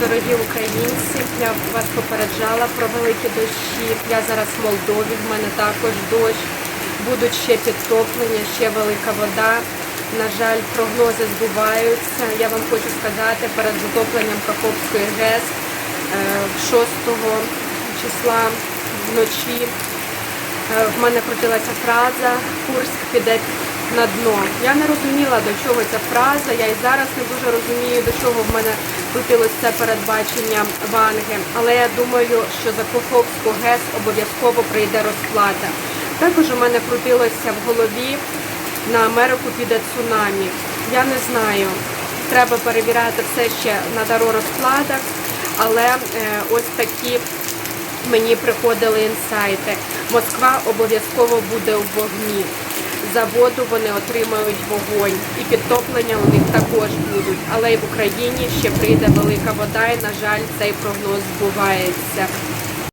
Дорогі українці, я вас попереджала про великі дощі. Я зараз в Молдові, в мене також дощ. Будуть ще підтоплення, ще велика вода. На жаль, прогнози збуваються. Я вам хочу сказати, перед затопленням Каховської ГЕС е, 6 числа вночі е, в мене крутилася фраза Курськ піде на дно. Я не розуміла, до чого ця фраза. Я і зараз не дуже розумію, до чого в мене крутилось це передбачення Ванги. Але я думаю, що за Каховську ГЕС обов'язково прийде розплата. Також у мене крутилося в голові на Америку піде цунамі. Я не знаю. Треба перевіряти все ще на таро розкладах, але е, ось такі мені приходили інсайти. Москва обов'язково буде в вогні. За воду вони отримають вогонь. І підтоплення у них також будуть. Але й в Україні ще прийде велика вода, і, на жаль, цей прогноз збувається.